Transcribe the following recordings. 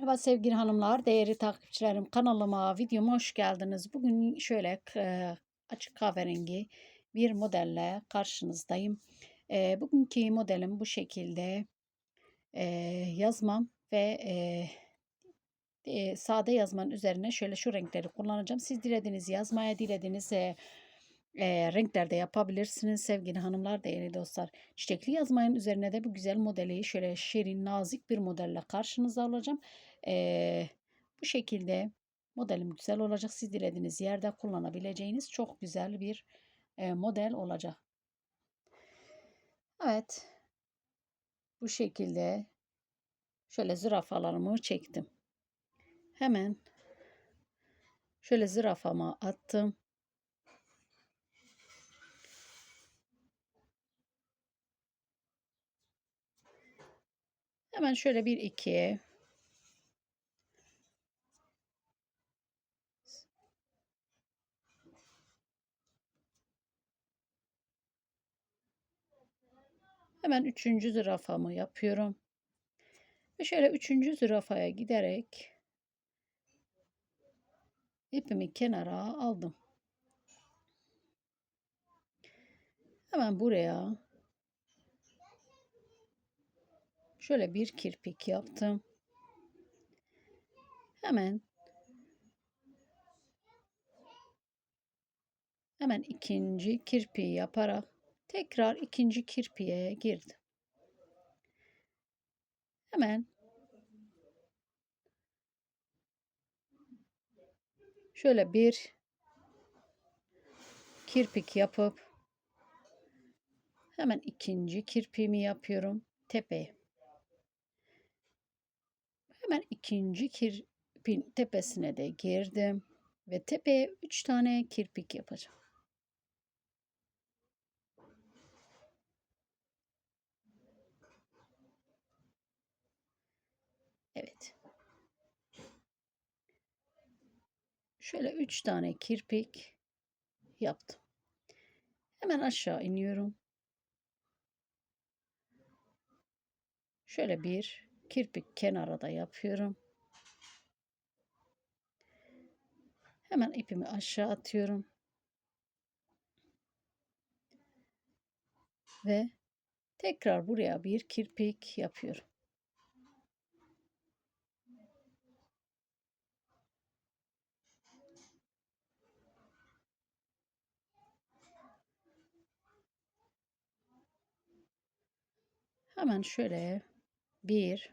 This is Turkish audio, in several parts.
Merhaba sevgili hanımlar, değerli takipçilerim. Kanalıma, videoma hoş geldiniz. Bugün şöyle e, açık kahverengi bir modelle karşınızdayım. E, bugünkü modelim bu şekilde e, yazmam ve sade yazmanın üzerine şöyle şu renkleri kullanacağım. Siz dilediğiniz yazmaya, dilediğiniz e, renklerde yapabilirsiniz sevgili hanımlar, değerli dostlar. Çiçekli yazmayın üzerine de bu güzel modeli şöyle şirin, nazik bir modelle karşınıza alacağım. E, bu şekilde modelim güzel olacak. Siz dilediğiniz yerde kullanabileceğiniz çok güzel bir e, model olacak. Evet. Bu şekilde şöyle zürafalarımı çektim. Hemen şöyle zürafama attım. Hemen şöyle bir iki Hemen üçüncü zürafamı yapıyorum. Ve şöyle üçüncü zürafaya giderek ipimi kenara aldım. Hemen buraya şöyle bir kirpik yaptım. Hemen hemen ikinci kirpiği yaparak tekrar ikinci kirpiğe girdim. Hemen şöyle bir kirpik yapıp hemen ikinci kirpiğimi yapıyorum tepeye. Hemen ikinci kirpin tepesine de girdim ve tepeye 3 tane kirpik yapacağım. Evet. Şöyle 3 tane kirpik yaptım. Hemen aşağı iniyorum. Şöyle bir kirpik kenara da yapıyorum. Hemen ipimi aşağı atıyorum. Ve tekrar buraya bir kirpik yapıyorum. Hemen şöyle bir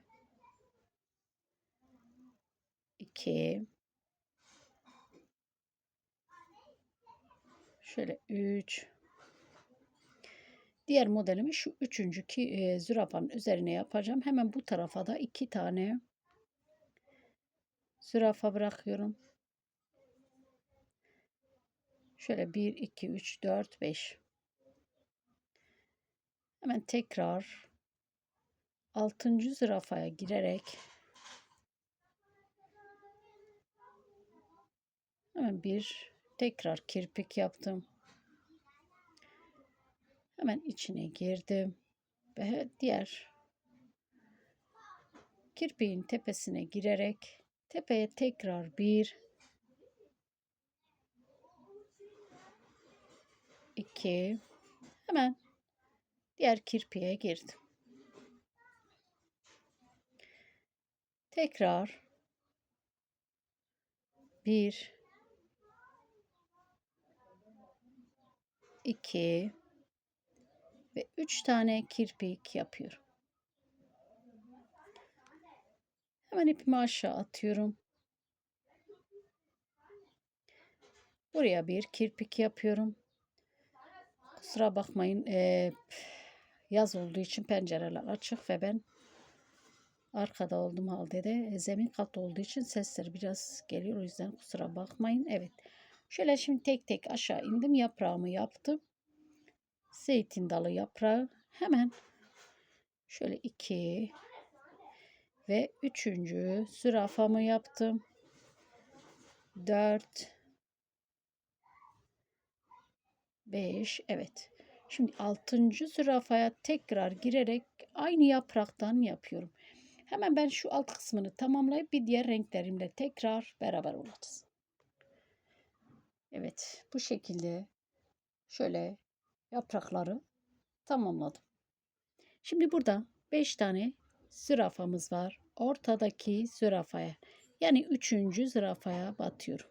2 şöyle 3 diğer modelimi şu üçüncü ki e, zürafanın üzerine yapacağım. Hemen bu tarafa da iki tane zürafa bırakıyorum. Şöyle 1 2 3 4 5 Hemen tekrar 6. zürafaya girerek Hemen bir tekrar kirpik yaptım. Hemen içine girdim ve diğer kirpiğin tepesine girerek tepeye tekrar bir iki hemen diğer kirpiğe girdim. Tekrar bir 2 ve 3 tane kirpik yapıyorum. Hemen ipimi aşağı atıyorum. Buraya bir kirpik yapıyorum. Kusura bakmayın. E, yaz olduğu için pencereler açık ve ben arkada oldum halde de zemin kat olduğu için sesler biraz geliyor. O yüzden kusura bakmayın. Evet. Şöyle şimdi tek tek aşağı indim. Yaprağımı yaptım. Zeytin dalı yaprağı. Hemen şöyle iki ve üçüncü zürafamı yaptım. Dört beş evet. Şimdi altıncı zürafaya tekrar girerek aynı yapraktan yapıyorum. Hemen ben şu alt kısmını tamamlayıp bir diğer renklerimle tekrar beraber olacağız. Evet bu şekilde şöyle yaprakları tamamladım. Şimdi burada 5 tane zürafamız var. Ortadaki zürafaya yani üçüncü zürafaya batıyorum.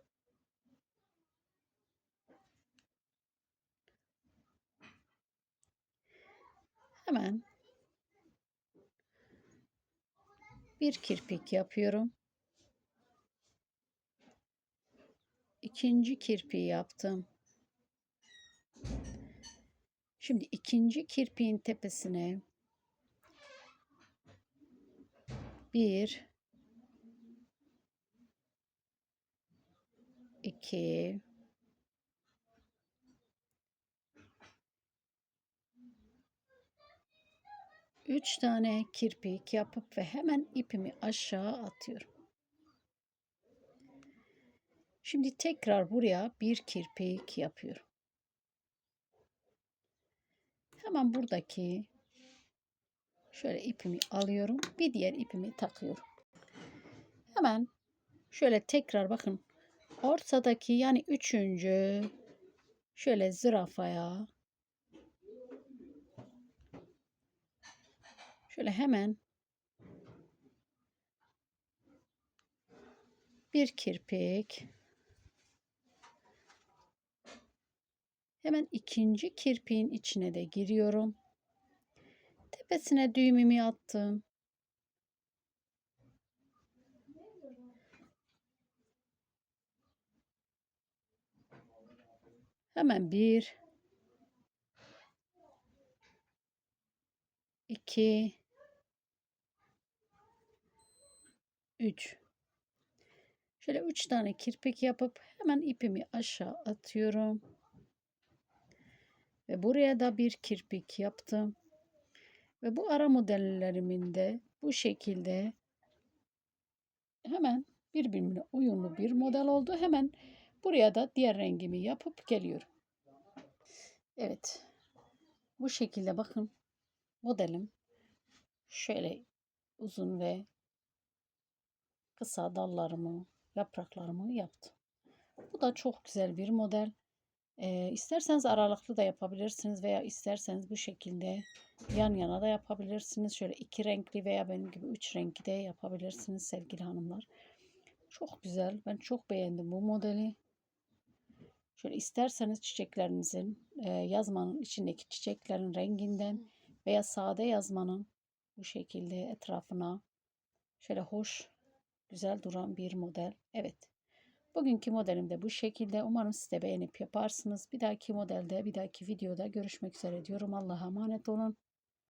Hemen bir kirpik yapıyorum. İkinci kirpiği yaptım. Şimdi ikinci kirpiğin tepesine bir iki üç tane kirpik yapıp ve hemen ipimi aşağı atıyorum. Şimdi tekrar buraya bir kirpik yapıyorum. Hemen buradaki şöyle ipimi alıyorum. Bir diğer ipimi takıyorum. Hemen şöyle tekrar bakın. Ortadaki yani üçüncü şöyle zürafaya şöyle hemen bir kirpik Hemen ikinci kirpiğin içine de giriyorum. Tepesine düğümümü attım. Hemen bir, iki, üç. Şöyle üç tane kirpik yapıp hemen ipimi aşağı atıyorum. Ve buraya da bir kirpik yaptım. Ve bu ara modellerimin de bu şekilde hemen birbirine uyumlu bir model oldu. Hemen buraya da diğer rengimi yapıp geliyorum. Evet. Bu şekilde bakın modelim şöyle uzun ve kısa dallarımı, yapraklarımı yaptım. Bu da çok güzel bir model. E, isterseniz aralıklı da yapabilirsiniz veya isterseniz bu şekilde yan yana da yapabilirsiniz. Şöyle iki renkli veya benim gibi üç renkli de yapabilirsiniz sevgili hanımlar. Çok güzel. Ben çok beğendim bu modeli. Şöyle isterseniz çiçeklerinizin e, yazmanın içindeki çiçeklerin renginden veya sade yazmanın bu şekilde etrafına şöyle hoş güzel duran bir model. Evet. Bugünkü modelim de bu şekilde. Umarım siz de beğenip yaparsınız. Bir dahaki modelde, bir dahaki videoda görüşmek üzere diyorum. Allah'a emanet olun.